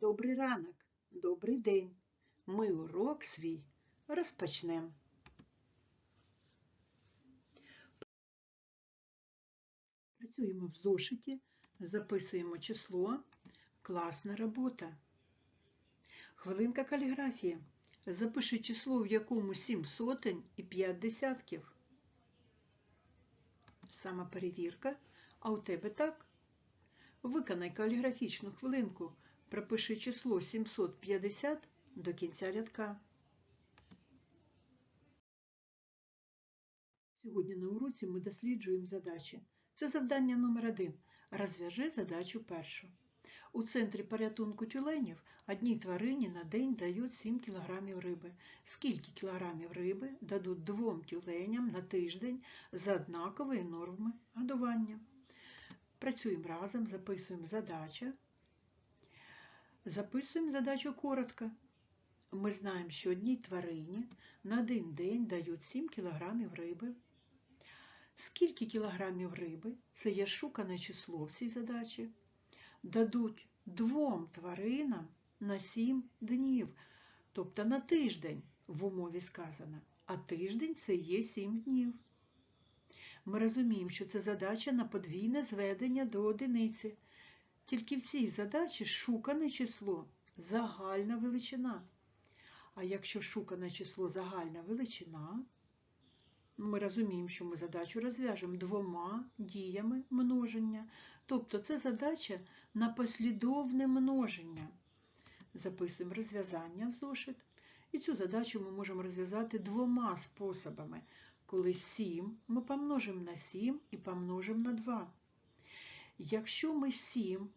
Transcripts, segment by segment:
Добрий ранок, добрий день. Ми урок свій розпочнемо. Працюємо в зошиті, записуємо число. Класна робота. Хвилинка каліграфії. Запиши число, в якому 7 сотень і 5 десятків. Самоперевірка. А у тебе так? Виконай каліграфічну хвилинку. Пропиши число 750 до кінця рядка. Сьогодні на уроці ми досліджуємо задачі. Це завдання номер один. Розв'яжи задачу першу. У центрі порятунку тюленів одній тварині на день дають 7 кг риби. Скільки кілограмів риби дадуть двом тюленям на тиждень за однакової норми годування? Працюємо разом, записуємо задачу. Записуємо задачу коротко. Ми знаємо, що одній тварині на один день дають 7 кг риби. Скільки кілограмів риби, це є шукане число в цій задачі, дадуть двом тваринам на 7 днів, тобто на тиждень в умові сказано, а тиждень це є 7 днів. Ми розуміємо, що це задача на подвійне зведення до одиниці. Тільки в цій задачі шукане число загальна величина. А якщо шукане число загальна величина, ми розуміємо, що ми задачу розв'яжемо двома діями множення. Тобто це задача на послідовне множення. Записуємо розв'язання в зошит. І цю задачу ми можемо розв'язати двома способами. Коли 7 ми помножимо на 7 і помножимо на 2. Якщо ми 7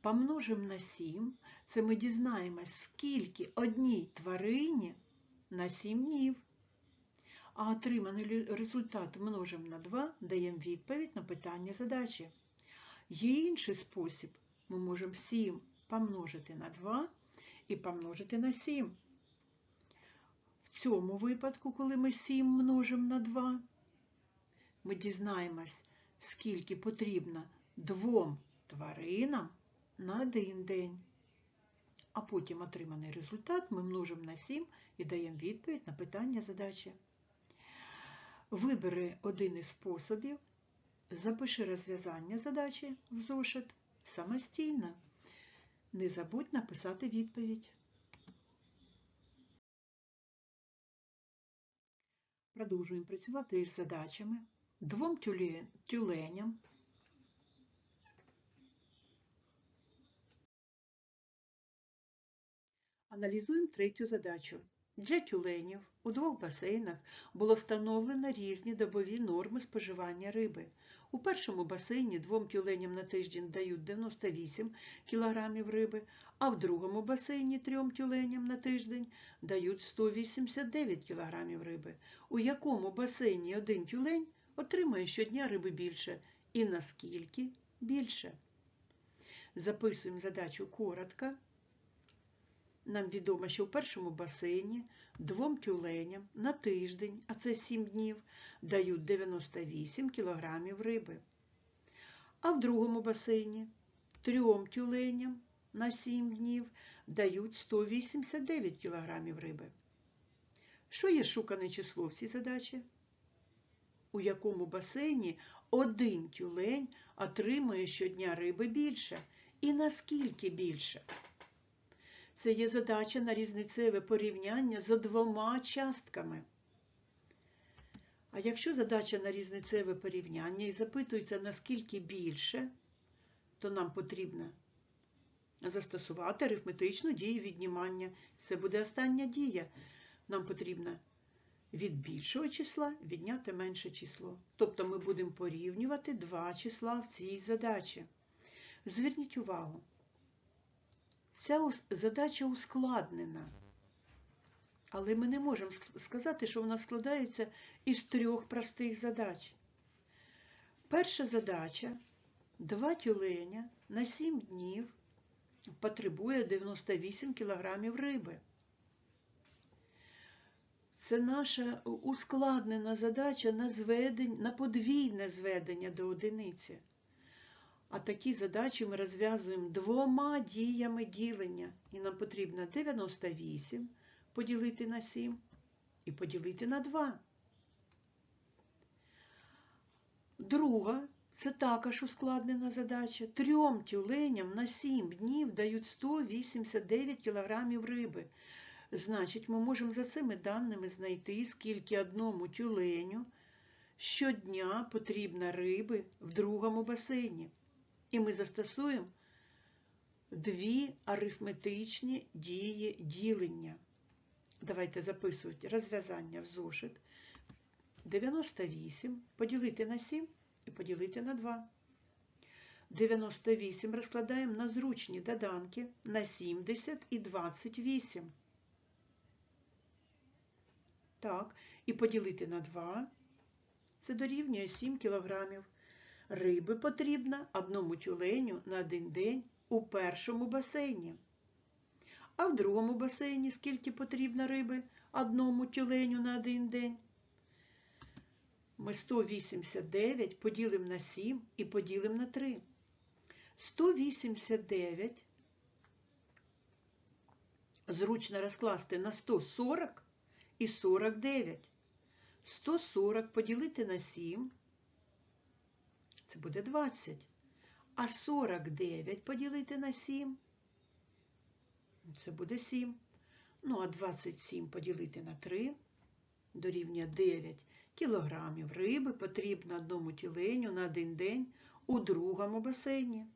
помножимо на 7, це ми дізнаємось, скільки одній тварині на 7 днів. А отриманий результат множимо на 2, даємо відповідь на питання задачі. Є інший спосіб. Ми можемо 7 помножити на 2 і помножити на 7. В цьому випадку, коли ми 7 множимо на 2, ми дізнаємось, скільки потрібно двом тваринам на один день. А потім отриманий результат ми множимо на 7 і даємо відповідь на питання задачі. Вибери один із способів, запиши розв'язання задачі в зошит самостійно. Не забудь написати відповідь. Продовжуємо працювати із задачами. Двом тюленям Аналізуємо третю задачу. Для тюленів у двох басейнах було встановлено різні добові норми споживання риби. У першому басейні двом тюленям на тиждень дають 98 кг риби, а в другому басейні трьом тюленям на тиждень дають 189 кг риби. У якому басейні один тюлень отримує щодня риби більше і наскільки більше. Записуємо задачу коротко. Нам відомо, що в першому басейні двом тюленям на тиждень, а це 7 днів, дають 98 кг риби. А в другому басейні трьом тюленям на 7 днів дають 189 кг риби. Що є шукане число в цій задачі? У якому басейні один тюлень отримує щодня риби більше? І наскільки більше? Це є задача на різницеве порівняння за двома частками. А якщо задача на різницеве порівняння і запитується, наскільки більше, то нам потрібно застосувати арифметичну дію віднімання. Це буде остання дія. Нам потрібно від більшого числа відняти менше число. Тобто ми будемо порівнювати два числа в цій задачі. Зверніть увагу. Ця задача ускладнена, але ми не можемо сказати, що вона складається із трьох простих задач. Перша задача два тюленя на 7 днів потребує 98 кг риби. Це наша ускладнена задача на, зведення, на подвійне зведення до одиниці. А такі задачі ми розв'язуємо двома діями ділення. І нам потрібно 98 поділити на 7 і поділити на 2. Друга це також ускладнена задача. Трьом тюленям на 7 днів дають 189 кг риби. Значить, ми можемо за цими даними знайти, скільки одному тюленю щодня потрібно риби в другому басейні. І ми застосуємо дві арифметичні дії ділення. Давайте записувати розв'язання в зошит. 98 поділити на 7 і поділити на 2. 98 розкладаємо на зручні доданки на 70 і 28. Так, і поділити на 2. Це дорівнює 7 кілограмів. Риби потрібно одному тюленю на один день у першому басейні. А в другому басейні скільки потрібно риби одному тюленю на один день? Ми 189 поділимо на 7 і поділимо на 3. 189 зручно розкласти на 140 і 49. 140 поділити на 7 це буде 20. А 49 поділити на 7 це буде 7. Ну, а 27 поділити на 3 дорівнює 9 кілограмів риби потрібно одному тюленю на один день у другому басейні.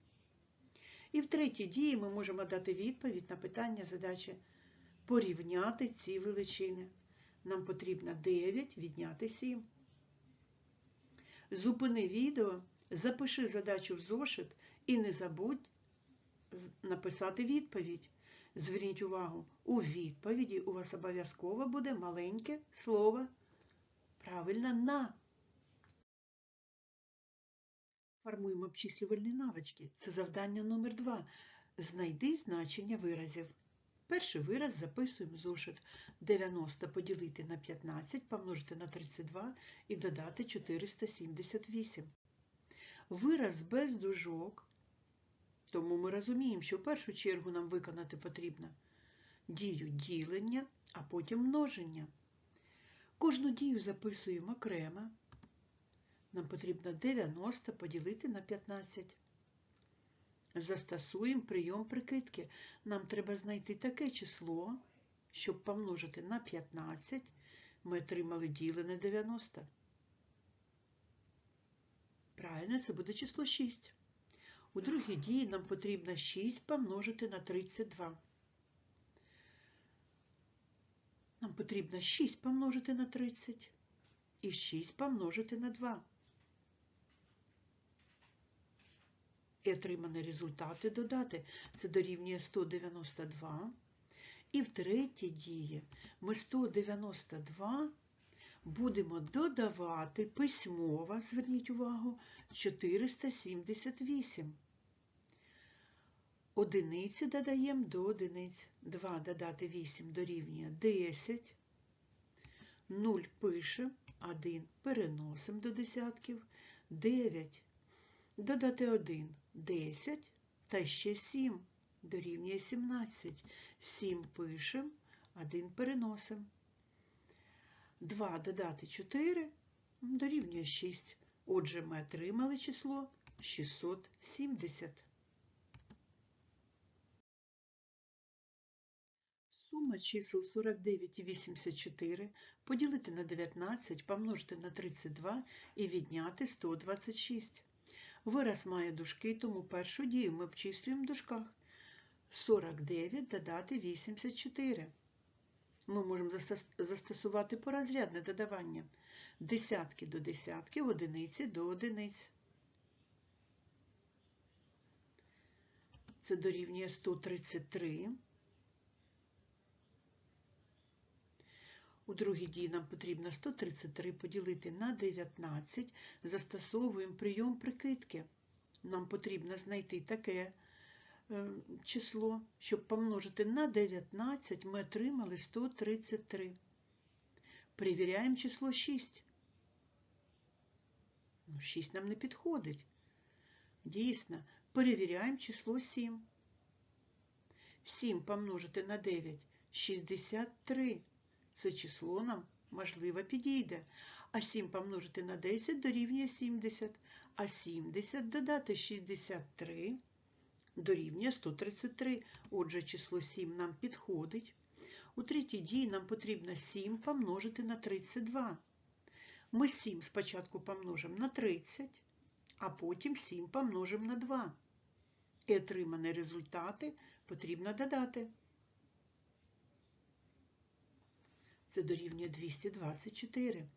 І в третій дії ми можемо дати відповідь на питання задачі порівняти ці величини. Нам потрібно 9 відняти 7. Зупини відео, запиши задачу в зошит і не забудь написати відповідь. Зверніть увагу, у відповіді у вас обов'язково буде маленьке слово. Правильно, на. Формуємо обчислювальні навички. Це завдання номер 2 Знайди значення виразів. Перший вираз записуємо зошит 90 поділити на 15, помножити на 32 і додати 478. Вираз без дужок, тому ми розуміємо, що в першу чергу нам виконати потрібно дію ділення, а потім множення. Кожну дію записуємо окремо. Нам потрібно 90 поділити на 15. Застосуємо прийом прикидки. Нам треба знайти таке число, щоб помножити на 15, ми отримали ділене 90. Правильно, це буде число 6. У другій дії нам потрібно 6 помножити на 32. Нам потрібно 6 помножити на 30 і 6 помножити на 2. І отримані результати додати. Це дорівнює 192. І в третій дії ми 192 будемо додавати письмово, зверніть увагу, 478. Одиниці додаємо до одиниць. 2 додати 8 дорівнює 10. 0 пишемо, 1 переносимо до десятків. 9 додати 1 10 та ще 7 дорівнює 17. 7 пишемо, 1 переносимо. 2 додати 4 дорівнює 6. Отже, ми отримали число 670. Сума чисел 49 і 84 поділити на 19, помножити на 32 і відняти 126. Вираз має дужки, тому першу дію ми обчислюємо в дужках. 49 додати 84. Ми можемо застосувати порозрядне додавання. Десятки до десятків, одиниці до одиниць. Це дорівнює 133. У другій дії нам потрібно 133 поділити на 19, застосовуємо прийом прикидки. Нам потрібно знайти таке число, щоб помножити на 19, ми отримали 133. Перевіряємо число 6. Ну, 6 нам не підходить. Дійсно, перевіряємо число 7. 7 помножити на 9 63. Це число нам, можливо, підійде. А 7 помножити на 10 дорівнює 70. А 70 додати 63 дорівнює 133. Отже, число 7 нам підходить. У третій дії нам потрібно 7 помножити на 32. Ми 7 спочатку помножимо на 30, а потім 7 помножимо на 2. І отримані результати потрібно додати. Це дорівнює 224.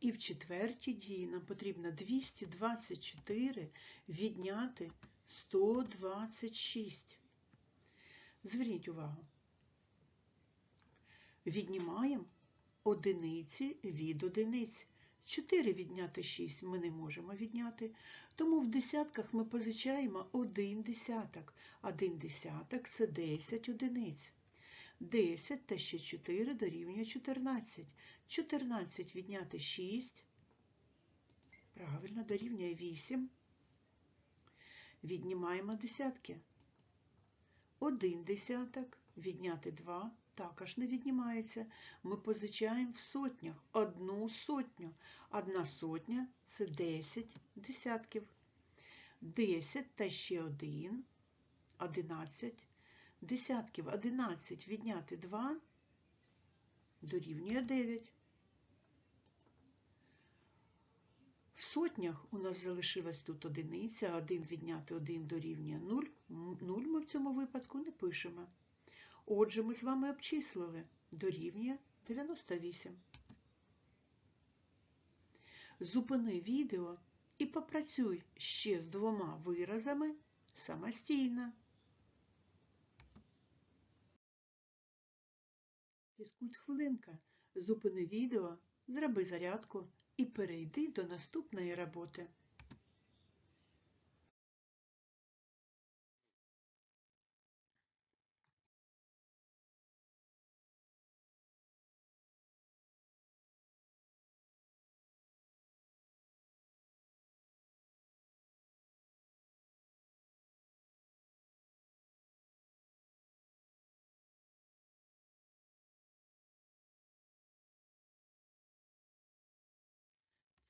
І в четвертій дії нам потрібно 224 відняти 126. Зверніть увагу. Віднімаємо одиниці від одиниць. 4 відняти 6 ми не можемо відняти, тому в десятках ми позичаємо один десяток. Один десяток – це 10 одиниць. 10 та ще 4 дорівнює 14. 14 відняти 6, правильно, дорівнює 8. Віднімаємо десятки. Один десяток відняти 2 також не віднімається. Ми позичаємо в сотнях одну сотню. Одна сотня це 10 десятків. 10 та ще 1, 11. Десятків 11 відняти 2 дорівнює 9. Сотнях у нас залишилась тут одиниця, 1 відняти 1 дорівнює 0. 0 ми в цьому випадку не пишемо. Отже, ми з вами обчислили дорівнює 98. Зупини відео і попрацюй ще з двома виразами самостійно. Фізкульт хвилинка. Зупини відео, зроби зарядку і перейди до наступної роботи.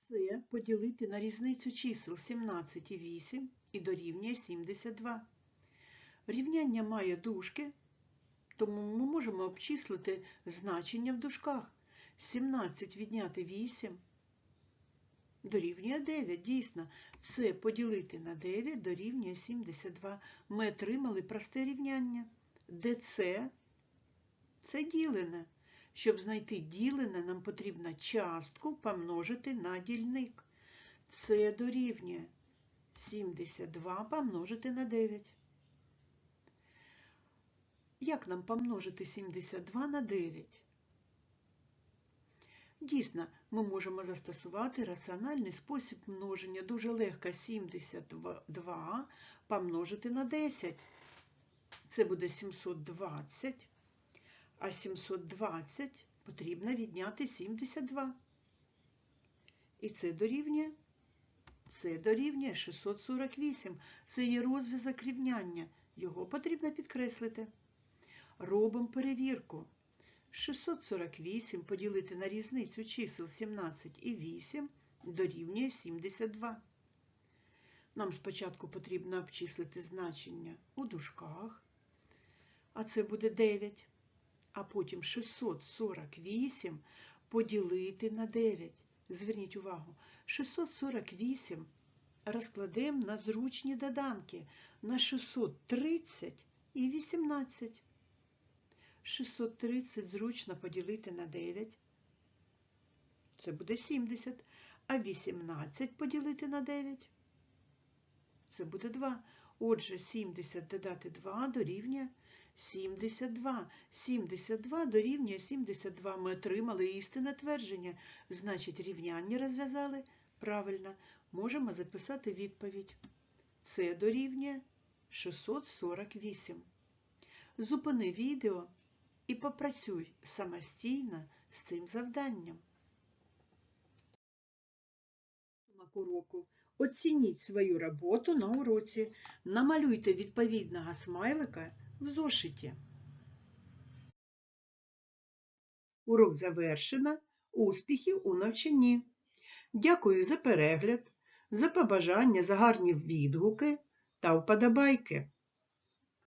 Це поділити на різницю чисел 17 і 8 і дорівнює 72. Рівняння має дужки, тому ми можемо обчислити значення в дужках. 17 відняти 8 дорівнює 9. Дійсно, це поділити на 9 дорівнює 72. Ми отримали просте рівняння, де це, це ділене. Щоб знайти ділене, нам потрібно частку помножити на дільник. Це дорівнює 72 помножити на 9. Як нам помножити 72 на 9? Дійсно, ми можемо застосувати раціональний спосіб множення. Дуже легко 72 помножити на 10. Це буде 720 а 720 потрібно відняти 72. І це дорівнює, це дорівнює 648. Це є розв'язок рівняння. Його потрібно підкреслити. Робимо перевірку. 648 поділити на різницю чисел 17 і 8 дорівнює 72. Нам спочатку потрібно обчислити значення у дужках, а це буде 9 а потім 648 поділити на 9. Зверніть увагу, 648 розкладемо на зручні доданки на 630 і 18. 630 зручно поділити на 9. Це буде 70. А 18 поділити на 9. Це буде 2. Отже, 70 додати 2 дорівнює 72. 72 дорівнює 72. Ми отримали істинне твердження. Значить, рівняння розв'язали правильно. Можемо записати відповідь. Це дорівнює 648. Зупини відео і попрацюй самостійно з цим завданням. Уроку Оцініть свою роботу на уроці. Намалюйте відповідного смайлика в зошиті. Урок завершено. Успіхів у навчанні. Дякую за перегляд, за побажання, за гарні відгуки та вподобайки.